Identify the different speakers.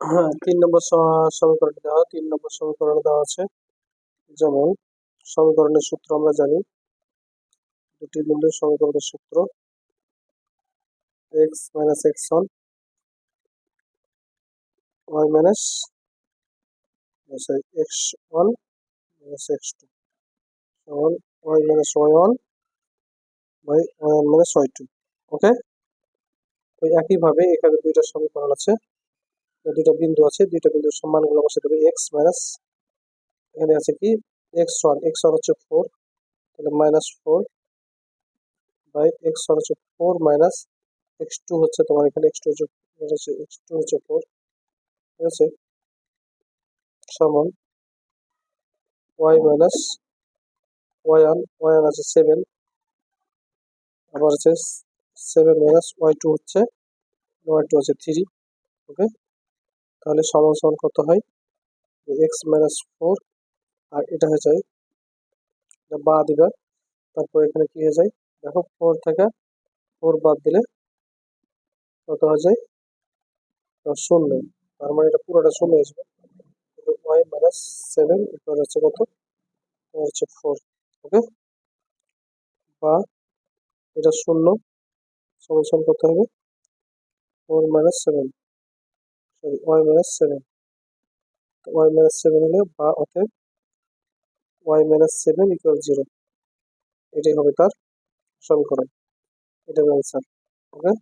Speaker 1: হ্যাঁ তিন নম্বর সমীকরণ দেওয়া, তিন নম্বর সমীকরণে দেওয়া আছে। যেমন, সমীকরণের সূত্র আমরা জানি, দুটি বিন্দুর সমীকরণের সূত্র X minus X one Y minus X one minus X two সমান Y minus Y one by Y one minus Y two okay ওই একইভাবে এখানে দুইটা সমীকরণ আছে। দুইটা বিন্দু আছে দুইটা বিন্দুর সম্মানগুলো বসে দেবে এক্স মাইনাস এখানে আছে কি? এক্স ওয়ান এক্স ওয়ান হচ্ছে ফোর তাহলে minus four by X one হচ্ছে ফোর মাইনাস এক্স টু হচ্ছে তোমার এখানে এক্স টু হচ্ছে এক্স টু হচ্ছে ফোর ঠিক আছে? সমান Y minus Y one Y one আছে সেভেন আবার হচ্ছে সেভেন মাইনাস ওয়াই টু হচ্ছে ওয়াই টু আছে থ্রি ওকে তাহলে সমান কত হয়? এক্স মাইনাস ফোর আর এটা হয়ে যায়, এটা বা দিবা তারপর এখানে কি হয়ে যায়? দেখো ফোর থেকে ফোর বাদ দিলে কত হয়ে যায়? শূন্য, তার মানে এটা পুরোটা শূন্য আসবে ওয়াই মাইনাস সেভেন ইকুয়াল হচ্ছে কত? এটা হচ্ছে ফোর ওকে বা এটা শূন্য, সমান কত হবে? Four minus seven sorry Y minus seven Y minus seven হলে বা অতএব Y minus seven equal zero এটাই হবে তার সমীকরণ এটার অ্যান্সার ওকে